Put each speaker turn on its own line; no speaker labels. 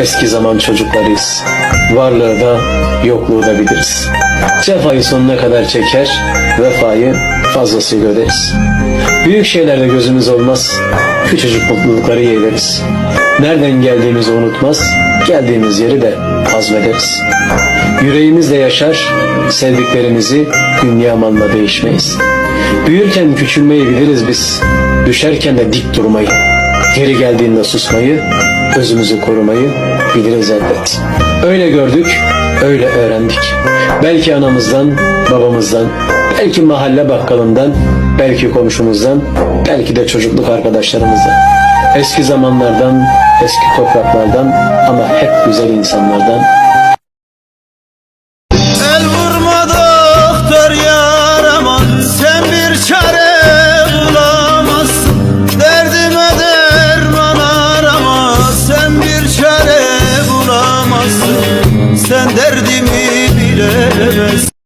Eski zaman çocuklarıyız. Varlığı da yokluğu da biliriz. Cefayı sonuna kadar çeker, vefayı fazlasıyla öderiz. Büyük şeylerde gözümüz olmaz, küçücük mutlulukları yeğleriz. Nereden geldiğimizi unutmaz, geldiğimiz yeri de hazmederiz. Yüreğimizle yaşar, sevdiklerimizi dünya malına değişmeyiz. Büyürken küçülmeyi biliriz biz, düşerken de dik durmayı. Geri geldiğinde susmayı, özümüzü korumayı biliriz elbet. Öyle gördük, öyle öğrendik. Belki anamızdan, babamızdan, belki mahalle bakkalından, belki komşumuzdan, belki de çocukluk arkadaşlarımızdan. Eski zamanlardan, eski topraklardan ama hep güzel insanlardan
bulamazsın Sen derdimi bilemezsin